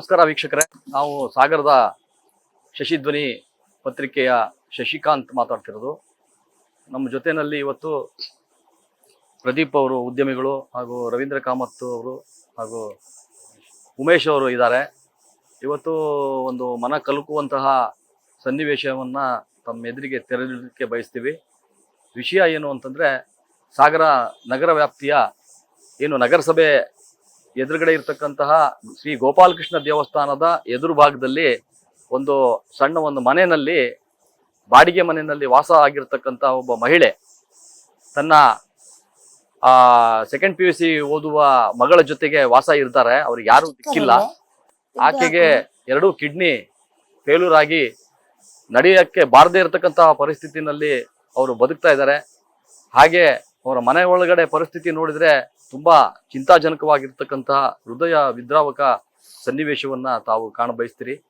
ನಮಸ್ಕಾರ ವೀಕ್ಷಕರೇ. ನಾವು ಸಾಗರದ ಶಶಿಧ್ವನಿ ಪತ್ರಿಕೆಯ ಶಶಿಕಾಂತ್ ಮಾತಾಡ್ತಿರೋದು. ನಮ್ಮ ಜೊತೆಯಲ್ಲಿ ಇವತ್ತು ಪ್ರದೀಪ್ ಅವರು ಉದ್ಯಮಿಗಳು ಹಾಗೂ ರವೀಂದ್ರ ಕಾಮತ್ ಅವರು ಹಾಗೂ ಉಮೇಶ್ ಅವರು ಇದ್ದಾರೆ. ಇವತ್ತು ಒಂದು ಮನ ಕಲುಕುವಂತಹ ಸನ್ನಿವೇಶವನ್ನು ತಮ್ಮ ಎದುರಿಗೆ ತೆರೆದಿಡಲಿಕ್ಕೆ ಬಯಸ್ತೀವಿ. ವಿಷಯ ಏನು ಅಂತಂದರೆ, ಸಾಗರ ನಗರ ವ್ಯಾಪ್ತಿಯ ಏನು ನಗರಸಭೆ ಎದುರುಗಡೆ ಇರ್ತಕ್ಕಂತಹ ಶ್ರೀ ಗೋಪಾಲಕೃಷ್ಣ ದೇವಸ್ಥಾನದ ಎದುರು ಭಾಗದಲ್ಲಿ ಒಂದು ಸಣ್ಣ ಒಂದು ಮನೆಯಲ್ಲಿ ಬಾಡಿಗೆ ಮನೆಯಲ್ಲಿ ವಾಸ ಆಗಿರ್ತಕ್ಕಂಥ ಒಬ್ಬ ಮಹಿಳೆ ತನ್ನ ಆ ಸೆಕೆಂಡ್ ಪಿ ಯು ಸಿ ಓದುವ ಮಗಳ ಜೊತೆಗೆ ವಾಸ ಇರ್ತಾರೆ. ಅವ್ರಿಗೆ ಯಾರು ಸಿಕ್ಕಿಲ್ಲ. ಆಕೆಗೆ ಎರಡೂ ಕಿಡ್ನಿ ಫೇಲ್ಯೂರ್ ಆಗಿ ನಡೆಯಕ್ಕೆ ಬಾರದೇ ಇರತಕ್ಕಂತಹ ಪರಿಸ್ಥಿತಿನಲ್ಲಿ ಅವರು ಬದುಕ್ತಾ ಇದ್ದಾರೆ. ಹಾಗೆ ಅವರ ಮನೆ ಒಳಗಡೆ ಪರಿಸ್ಥಿತಿ ನೋಡಿದ್ರೆ ತುಂಬಾ ಚಿಂತಾಜನಕವಾಗಿರ್ತಕ್ಕಂತಹ ಹೃದಯ ವಿದ್ರಾವಕ ಸನ್ನಿವೇಶವನ್ನ ತಾವು ಕಾಣ ಬಯಸ್ತೀರಿ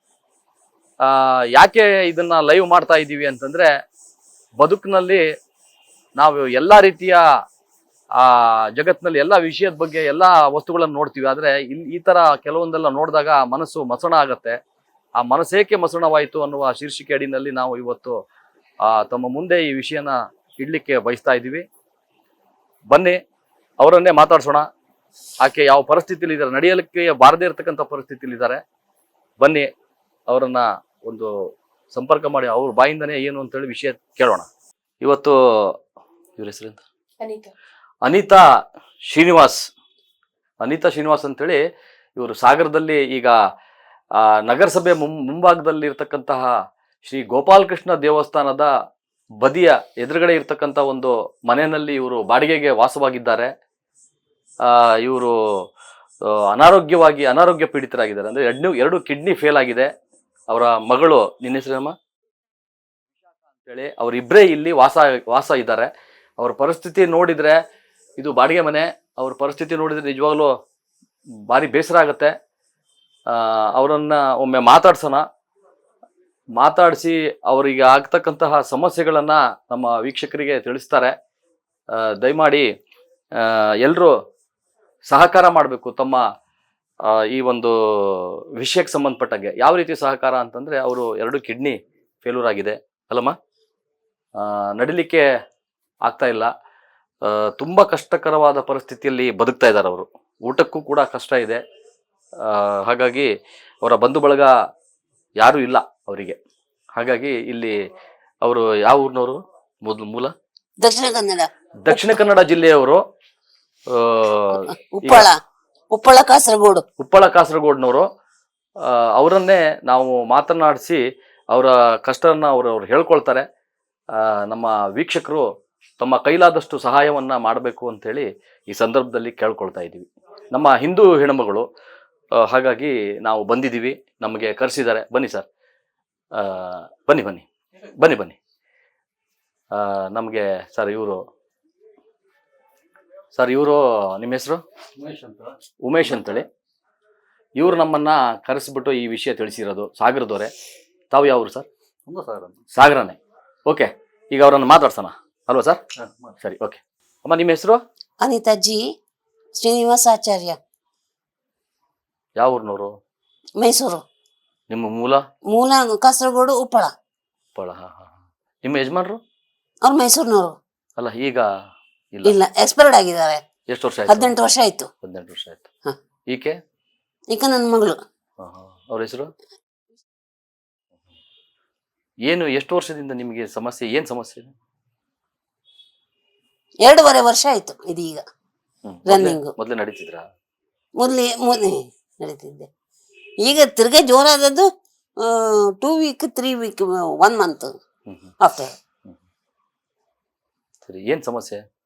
ಯಾಕೆ ಇದನ್ನ ಲೈವ್ ಮಾಡ್ತಾ ಇದ್ದೀವಿ ಅಂತಂದ್ರೆ ಬದುಕಿನಲ್ಲಿ ನಾವು ಎಲ್ಲ ರೀತಿಯ, ಆ, ಜಗತ್ತಿನಲ್ಲಿ ಎಲ್ಲ ವಿಷಯದ ಬಗ್ಗೆ ಎಲ್ಲ ವಸ್ತುಗಳನ್ನು ನೋಡ್ತೀವಿ. ಆದ್ರೆ ಇಲ್ಲಿ ಈ ತರ ಕೆಲವೊಂದೆಲ್ಲ ನೋಡಿದಾಗ ಮನಸ್ಸು ಮಸಣ ಆಗತ್ತೆ. ಆ ಮನಸ್ಸೇಕೆ ಮಸಣವಾಯಿತು ಅನ್ನುವ ಶೀರ್ಷಿಕೆ ಅಡಿನಲ್ಲಿ ನಾವು ಇವತ್ತು ತಮ್ಮ ಮುಂದೆ ಈ ವಿಷಯನ ಇಡ್ಲಿಕ್ಕೆ ಬಯಸ್ತಾ ಇದ್ದೀವಿ. ಬನ್ನಿ. ಅವರನ್ನೇ ಮಾತಾಡ್ಸೋಣ. ಆಕೆ ಯಾವ ಪರಿಸ್ಥಿತಿಯಲ್ಲಿ ಇದ್ದಾರೆ? ನಡೆಯಲಿಕ್ಕೆ ಬಾರದೇ ಇರತಕ್ಕಂಥ ಪರಿಸ್ಥಿತಿಯಲ್ಲಿ ಇದ್ದಾರೆ. ಬನ್ನಿ ಅವರನ್ನ ಒಂದು ಸಂಪರ್ಕ ಮಾಡಿ ಅವ್ರ ಬಾಯಿಂದನೇ ಏನು ಅಂತೇಳಿ ವಿಷಯ ಕೇಳೋಣ. ಇವತ್ತು ಇವ್ರ ಹೆಸರಿಂದ ಅನಿತಾ. ಅನಿತಾ ಶ್ರೀನಿವಾಸ್. ಅನಿತಾ ಶ್ರೀನಿವಾಸ್ ಅಂತೇಳಿ ಇವರು ಸಾಗರದಲ್ಲಿ ಈಗ ನಗರಸಭೆ ಮುಂ ಮುಂಭಾಗದಲ್ಲಿ ಇರ್ತಕ್ಕಂತಹ ಶ್ರೀ ಗೋಪಾಲಕೃಷ್ಣ ದೇವಸ್ಥಾನದ ಬದಿಯ ಎದುರುಗಡೆ ಇರ್ತಕ್ಕಂಥ ಒಂದು ಮನೆಯಲ್ಲಿ ಇವರು ಬಾಡಿಗೆಗೆ ವಾಸವಾಗಿದ್ದಾರೆ. ಇವರು ಅನಾರೋಗ್ಯವಾಗಿ ಅನಾರೋಗ್ಯ ಪೀಡಿತರಾಗಿದ್ದಾರೆ. ಅಂದರೆ ಎರಡು ಎರಡು ಕಿಡ್ನಿ ಫೇಲ್ ಆಗಿದೆ. ಅವರ ಮಗಳು, ನಿನ್ನ ಹೆಸರಮ್ಮ ಅಂತೇಳಿ ಅವರಿಬ್ಬರೇ ಇಲ್ಲಿ ವಾಸ ವಾಸ ಇದ್ದಾರೆ. ಅವ್ರ ಪರಿಸ್ಥಿತಿ ನೋಡಿದರೆ ಇದು ಬಾಡಿಗೆ ಮನೆ. ಅವ್ರ ಪರಿಸ್ಥಿತಿ ನೋಡಿದರೆ ನಿಜವಾಗ್ಲೂ ಭಾರಿ ಬೇಸರ ಆಗುತ್ತೆ. ಅವರನ್ನು ಒಮ್ಮೆ ಮಾತಾಡ್ಸೋಣ. ಮಾತಾಡಿಸಿ ಅವರಿಗೆ ಆಗ್ತಕ್ಕಂತಹ ಸಮಸ್ಯೆಗಳನ್ನು ನಮ್ಮ ವೀಕ್ಷಕರಿಗೆ ತಿಳಿಸ್ತಾರೆ. ದಯಮಾಡಿ ಎಲ್ಲರೂ ಸಹಕಾರ ಮಾಡಬೇಕು ತಮ್ಮ ಈ ಒಂದು ವಿಷಯಕ್ಕೆ ಸಂಬಂಧಪಟ್ಟಂಗೆ. ಯಾವ ರೀತಿ ಸಹಕಾರ ಅಂತಂದರೆ ಅವರು ಎರಡು ಕಿಡ್ನಿ ಫೇಲ್ಯೂರ್ ಆಗಿದೆ. ಅಲ್ಲಮ್ಮ? ನಡಿಲಿಕ್ಕೆ ಆಗ್ತಾ ಇಲ್ಲ. ತುಂಬ ಕಷ್ಟಕರವಾದ ಪರಿಸ್ಥಿತಿಯಲ್ಲಿ ಬದುಕ್ತಾ ಇದ್ದಾರೆ ಅವರು. ಊಟಕ್ಕೂ ಕೂಡ ಕಷ್ಟ ಇದೆ. ಹಾಗಾಗಿ ಅವರ ಬಂಧು ಬಳಗ ಯಾರೂ ಇಲ್ಲ ಅವರಿಗೆ. ಹಾಗಾಗಿ ಇಲ್ಲಿ ಅವರು ಯಾವ ಊರಿನವರು? ಮೊದಲು ಮೂಲ? ದಕ್ಷಿಣ ಕನ್ನಡ. ದಕ್ಷಿಣ ಕನ್ನಡ ಜಿಲ್ಲೆಯವರು ಉಪ್ಪಳ. ಉಪ್ಪಳ ಕಾಸರಗೋಡು. ಉಪ್ಪಳ ಕಾಸರಗೋಡ್ನವರು ಅವರನ್ನೇ ನಾವು ಮಾತನಾಡಿಸಿ ಅವರ ಕಷ್ಟನ ಅವರು ಅವ್ರು ಹೇಳ್ಕೊಳ್ತಾರೆ. ನಮ್ಮ ವೀಕ್ಷಕರು ತಮ್ಮ ಕೈಲಾದಷ್ಟು ಸಹಾಯವನ್ನ ಮಾಡಬೇಕು ಅಂತೇಳಿ ಈ ಸಂದರ್ಭದಲ್ಲಿ ಕೇಳ್ಕೊಳ್ತಾ ಇದ್ದೀವಿ. ನಮ್ಮ ಹಿಂದೂ ಹೆಣ್ಮಗಳು ಹಾಗಾಗಿ ನಾವು ಬಂದಿದ್ದೀವಿ ನಮಗೆ ಕರೆಸಿದ್ದಾರೆ. ಬನ್ನಿ ಸರ್. ಬನ್ನಿ ಬನ್ನಿ. ಬನ್ನಿ ಬನ್ನಿ. ನಮಗೆ ಸರ್ ಇವರು ಸರ್ ಇವರು ನಿಮ್ಮ ಹೆಸರು? ಉಮೇಶ್ ಅಂತೇಳಿ. ಇವ್ರು ನಮ್ಮನ್ನ ಕರೆಸಿಬಿಟ್ಟು ಈ ವಿಷಯ ತಿಳಿಸಿರೋದು ಸಾಗರದವರೇ ತಾವು ಯಾವ್ರು ಸರ್? ಸಾಗರನೇ. ಓಕೆ ಈಗ ಅವರನ್ನು ಮಾತಾಡ್ಸೋಣ. ಅಲ್ವಾ ಸರ್? ಸರಿ ಓಕೆ. ಅಮ್ಮ ನಿಮ್ಮ ಹೆಸರು? ಅನಿತಾ ಜಿ ಶ್ರೀನಿವಾಸ ಆಚಾರ್ಯ. ಯಾವ ಊರಿನವರು? ಮೈಸೂರು. ನಿಮ್ಮ ಮೂಲ? ಮೂಲ ಕಾಸರಗೋಡು ಉಪ್ಪಳ. ಉಪ್ಪಳ ಹಾಂ ಹಾಂ. ನಿಮ್ಮ ಯಜಮಾನರು? ಅವ್ರು ಮೈಸೂರಿನವರು. ಅಲ್ಲ ಈಗ ಇಲ್ಲ. ಎಕ್ಸ್ಪೈರ್ಡ್ ಆಗಿದ್ದಾರೆ ಎಷ್ಟು ವರ್ಷ ಆಯ್ತು? ಹದಿನೆಂಟು ವರ್ಷ ಆಯ್ತು. ಹದಿನೆಂಟು ವರ್ಷ ಆಯ್ತು. ಹಾ. ಈಕೆ? ಈಗ ನನ್ನ ಮಗಳು. ಅವ್ರ ಹೆಸರು? ಏನು ಎಷ್ಟು ವರ್ಷದಿಂದ ನಿಮಗೆ ಸಮಸ್ಯೆ ಏನ್ ಸಮಸ್ಯೆ ಎರಡೂವರೆ ವರ್ಷ ಆಯ್ತು ಇದೀಗ ರನ್ನಿಂಗ್ Running. ಮೊದ್ಲೇ- ಮೊದ್ಲೇ ನಡೀತಿದ್ರಾ? ಮೊದ್ಲೇ ಮೊನ್ನೆ ನಡೀತಿದ್ದೆ. ಈಗ ತಿರ್ಗಾ ಜೋರಾದದ್ದು two week three week one month hmm hmm. After ಸರಿ ಏನ್ ಸಮಸ್ಯೆ?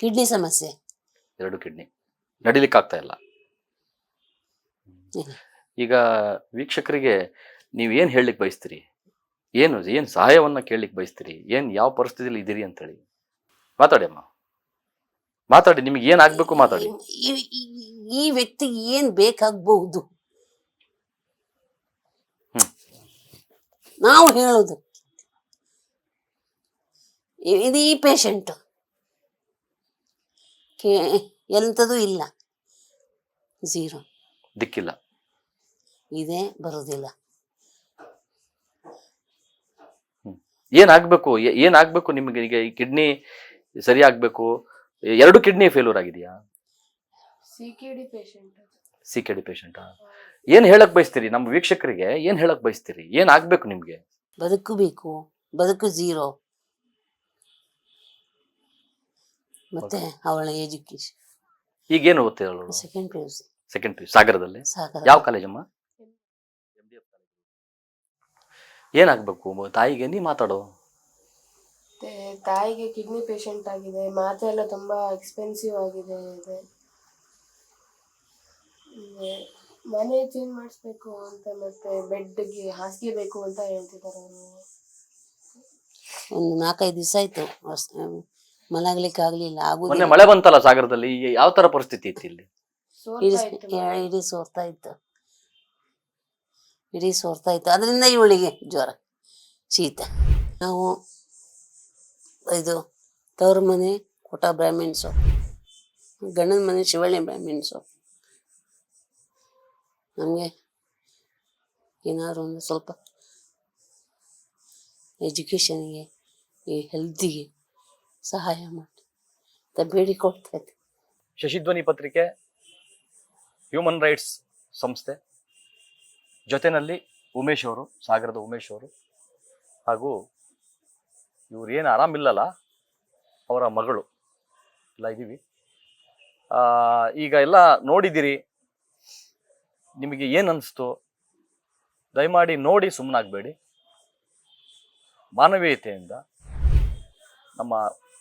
ಕಿಡ್ನಿ ಸಮಸ್ಯೆ. ಎರಡು ಕಿಡ್ನಿ. ನಡಿಲಿಕ್ಕೆ ಆಗ್ತಾ ಇಲ್ಲ. ಈಗ ವೀಕ್ಷಕರಿಗೆ ನೀವು ಏನು ಹೇಳಲಿಕ್ಕೆ ಬಯಸ್ತೀರಿ? ಏನು ಏನು ಸಹಾಯವನ್ನ ಕೇಳಲಿಕ್ಕೆ ಬಯಸ್ತೀರಿ? ಏನು ಯಾವ ಪರಿಸ್ಥಿತಿಯಲ್ಲಿ ಇದ್ದೀರಿ ಅಂತೇಳಿ. ಮಾತಾಡಿ ಅಮ್ಮ. ಮಾತಾಡಿ ನಿಮ್ಗೆ ಏನು ಆಗಬೇಕು ಮಾತಾಡಿ. ಈ- ವ್ಯಕ್ತಿಗೆ ಏನು ಬೇಕಾಗಬಹುದು. ನಾವು ಹೇಳೋದು. ಇದು ಈ ಪೇಷಂಟ್ ಎಂಥದೂ ಇಲ್ಲ. ಝೀರೋ ದಿಕ್ಕಿಲ್ಲ. ಇದೇ ಬರೋದಿಲ್ಲ. ಏನಾಗಬೇಕು ಏನಾಗಬೇಕು ನಿಮಗೆ? ಈಗ ಈ ಕಿಡ್ನಿ ಸರಿ ಆಗಬೇಕು ಎರಡು ಕಿಡ್ನಿ ಫೇಲ್ಯೂರ್ ಆಗಿದೆಯಾ? C K D patient C K D patient ಏನು ಹೇಳಕ್ ಬಯಸ್ತೀರಿ? ನಮ್ಮ ವೀಕ್ಷಕರಿಗೆ ಏನು ಹೇಳಕ್ ಬಯಸ್ತೀರಿ? ಏನ್ ಆಗ್ಬೇಕು ನಿಮ್ಗೆ? ಬದುಕು ಬೇಕು ಬದುಕು ಝೀರೋ ಮತ್ತೆ ಅವಳ ಎಜುಕೇಶನ್ ಈಗೇನು ಏನು ಅವಳು? Second P U C second P ಸಾಗರದಲ್ಲಿ? ಸಾಗರ ಯಾವ ಕಾಲೇಜಮ್ಮ ಏನಾಗ್ಬೇಕು? ತಾಯಿಗೆ ನೀ ಮಾತಾಡೋ. ಮತ್ತೆ ತಾಯಿಗೆ ಕಿಡ್ನಿ ಪೇಷಂಟ್ ಆಗಿದೆ. ಮಾತ್ರೆ ಎಲ್ಲ ತುಂಬಾ ಎಕ್ಸ್ಪೆನ್ಸಿವ್ ಆಗಿದೆ. ಇದೆ. ಮನೆ ಚೇಂಜ್ ಮಾಡಿಸ್ಬೇಕು ಅಂತ ಮತ್ತೆ ಬೆಡ್ಗೆ ಹಾಸಿಗೆ ಬೇಕು ಅಂತ ಹೇಳ್ತಿದ್ದಾರೆ ಅವರು. ಒಂದು ನಾಲ್ಕೈದು ದಿವಸ ಆಯ್ತು. ಅಷ್ಟ್- ಮಲಗ್ಲಿಕ್ಕೆ ಆಗ್ಲಿಲ್ಲ ಮೊನ್ನೆ ಆಗುದಿಲ್ಲ ಮಳೆ ಬಂತಲ್ಲ ಸಾಗರದಲ್ಲಿ ಈ ಯಾವ ತರ ಪರಿಸ್ಥಿತಿ ಇತ್ತು ಇಲ್ಲಿ? ಇಡೀ ಸೋರ್ತಾ ಇತ್ತು ಮನೆ. ಇಡೀ ಸೋರ್ತಾ ಇತ್ತು. ಇಡೀ ಸೋರ್ತಾ ಇತ್ತು. ಅದರಿಂದ ಇವಳಿಗೆ ಜ್ವರ ಶೀತ. ನಾವು ಇದು ತವ್ರ ಮನೆ ಕೊಟ ಬ್ರಾಹ್ಮಿಣ್ಸು ಗಂಡನ ಮನೆ ಶಿವಳ್ಳಿ ಬ್ರಾಹ್ಮಿಣ್ಸು ನಮಗೆ ಏನಾದ್ರು ಒಂದು ಸ್ವಲ್ಪ ಎಜುಕೇಷನ್ಗೆ ಈ ಹೆಲ್ತಿಗೆ ಸಹಾಯ ಮಾಡಿ ಅಂತ ಬೇಡಿಕೊಳ್ತಾ ಇದ್ದೆ ಶಶಿಧ್ವನಿ ಪತ್ರಿಕೆ ಹ್ಯೂಮನ್ ರೈಟ್ಸ್ ಸಂಸ್ಥೆ ಜೊತೆಯಲ್ಲಿ ಉಮೇಶ್ ಅವರು, ಸಾಗರದ ಉಮೇಶ್ ಅವರು ಹಾಗೂ ಇವ್ರು ಏನು ಆರಾಮಿಲ್ಲಲ್ಲ ಅವರ ಮಗಳು ಎಲ್ಲ ಇದ್ದೀವಿ ಈಗ ಎಲ್ಲ ನೋಡಿದ್ದೀರಿ, ನಿಮಗೆ ಏನು ಅನಿಸ್ತು? ದಯಮಾಡಿ ನೋಡಿ ಸುಮ್ಮನಾಗಬೇಡಿ ಮಾನವೀಯತೆಯಿಂದ ನಮ್ಮ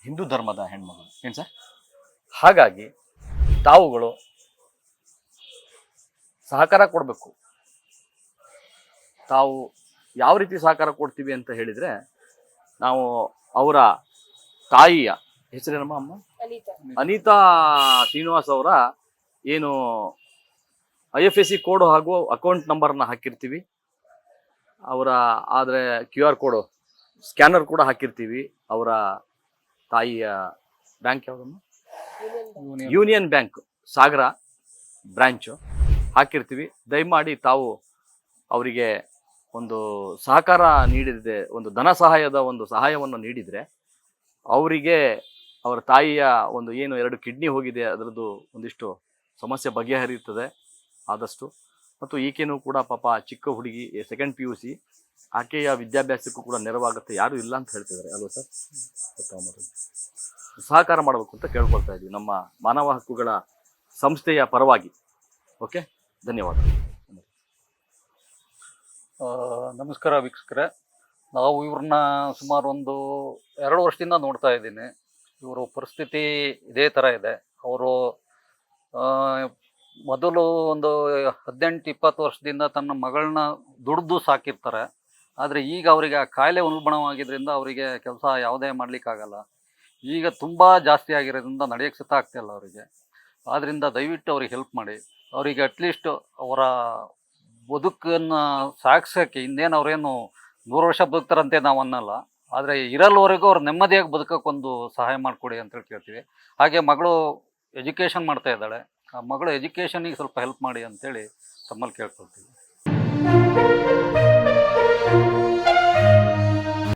ಹಿಂದೂ ಧರ್ಮದ ಹೆಣ್ಮಗಳು. ಏನು ಸರ್? ಹಾಗಾಗಿ ತಾವುಗಳು ಸಹಕಾರ ಕೊಡಬೇಕು. ತಾವು ಯಾವ ರೀತಿ ಸಹಕಾರ ಕೊಡ್ತೀವಿ ಅಂತ ಹೇಳಿದರೆ ನಾವು ಅವರ ತಾಯಿಯ ಹೆಸರೇನಮ್ಮ ಅಮ್ಮ? ಅನಿತಾ. ಅನಿತಾ ಶ್ರೀನಿವಾಸ್ ಅವರ ಏನು I F S C code ಹಾಗೂ ಅಕೌಂಟ್ ನಂಬರ್ನ ಹಾಕಿರ್ತೀವಿ. ಅವರ ಆದರೆ ಕ್ಯೂ ಆರ್ ಕೋಡು ಸ್ಕ್ಯಾನರ್ ಕೂಡ ಹಾಕಿರ್ತೀವಿ. ಅವರ ತಾಯಿಯ ಬ್ಯಾಂಕ್ ಯಾವುದಮ್ಮ ಯೂನಿಯನ್ ಬ್ಯಾಂಕ್ ಸಾಗರ ಬ್ರ್ಯಾಂಚು ಹಾಕಿರ್ತೀವಿ. ದಯಮಾಡಿ ತಾವು ಅವರಿಗೆ ಒಂದು ಸಹಕಾರ ನೀಡಿದೆ ಒಂದು ಧನ ಸಹಾಯದ ಒಂದು ಸಹಾಯವನ್ನು ನೀಡಿದರೆ ಅವರಿಗೆ ಅವರ ತಾಯಿಯ ಒಂದು ಏನು ಎರಡು ಕಿಡ್ನಿ ಹೋಗಿದೆ ಅದರದ್ದು ಒಂದಿಷ್ಟು ಸಮಸ್ಯೆ ಬಗೆಹರಿಯುತ್ತದೆ ಆದಷ್ಟು. ಮತ್ತು ಈಕೆನೂ ಕೂಡ ಪಾಪ ಚಿಕ್ಕ ಹುಡುಗಿ ಸೆಕೆಂಡ್ ಪಿ ಯು ಸಿ ಆಕೆಯ ವಿದ್ಯಾಭ್ಯಾಸಕ್ಕೂ ಕೂಡ ನೆರವಾಗುತ್ತೆ. ಯಾರು ಇಲ್ಲ ಅಂತ ಹೇಳ್ತಿದ್ದಾರೆ. ಅಲ್ವಾ ಸರ್. ಸಹಕಾರ ಮಾಡಬೇಕು ಅಂತ ಕೇಳ್ಕೊಳ್ತಾ ಇದ್ದೀವಿ ನಮ್ಮ ಮಾನವ ಹಕ್ಕುಗಳ ಸಂಸ್ಥೆಯ ಪರವಾಗಿ. ಓಕೆ? ಧನ್ಯವಾದ. ನಮಸ್ಕಾರ ವೀಕ್ಷಕರೇ. ನಾವು ಇವ್ರನ್ನ ಸುಮಾರು ಒಂದು ಎರಡು ವರ್ಷದಿಂದ ನೋಡ್ತಾ ಇದ್ದೀನಿ. ಇವರು ಪರಿಸ್ಥಿತಿ ಇದೇ ಥರ ಇದೆ. ಅವರು ಮೊದಲು ಒಂದು ಹದಿನೆಂಟು ಇಪ್ಪತ್ತು ವರ್ಷದಿಂದ ತನ್ನ ಮಗಳನ್ನ ದುಡ್ದು ಸಾಕಿರ್ತಾರೆ. ಆದರೆ ಈಗ ಅವರಿಗೆ ಆ ಕಾಯಿಲೆ ಉಲ್ಬಣವಾಗಿದ್ದರಿಂದ ಅವರಿಗೆ ಕೆಲಸ ಯಾವುದೇ ಮಾಡಲಿಕ್ಕಾಗಲ್ಲ. ಈಗ ತುಂಬ ಜಾಸ್ತಿ ಆಗಿರೋದ್ರಿಂದ ನಡೆಯೋಕ್ಕೆ ಸತ ಆಗ್ತಿಲ್ಲ ಅವರಿಗೆ. ಆದ್ದರಿಂದ ದಯವಿಟ್ಟು ಅವ್ರಿಗೆ ಹೆಲ್ಪ್ ಮಾಡಿ. ಅವರಿಗೆ ಅಟ್ಲೀಸ್ಟ್ ಅವರ ಬದುಕನ್ನು ಸಾಗಿಸೋಕ್ಕೆ ಇನ್ನೇನು ಅವರೇನು ನೂರು ವರ್ಷ ಬದುಕ್ತಾರಂತೆ ನಾವು ಅನ್ನಲ್ಲ. ಆದರೆ ಇರಲ್ವರೆಗೂ ಅವ್ರು ನೆಮ್ಮದಿಯಾಗಿ ಬದುಕೋಕ್ಕೊಂದು ಸಹಾಯ ಮಾಡಿಕೊಡಿ ಅಂತೇಳಿ ಕೇಳ್ತೀವಿ. ಹಾಗೆ ಮಗಳು ಎಜುಕೇಷನ್ ಮಾಡ್ತಾ ಇದ್ದಾಳೆ. ಆ ಮಗಳು ಎಜುಕೇಷನಿಗೆ ಸ್ವಲ್ಪ ಹೆಲ್ಪ್ ಮಾಡಿ ಅಂತೇಳಿ ತಮ್ಮಲ್ಲಿ ಕೇಳ್ಕೊಳ್ತೀವಿ.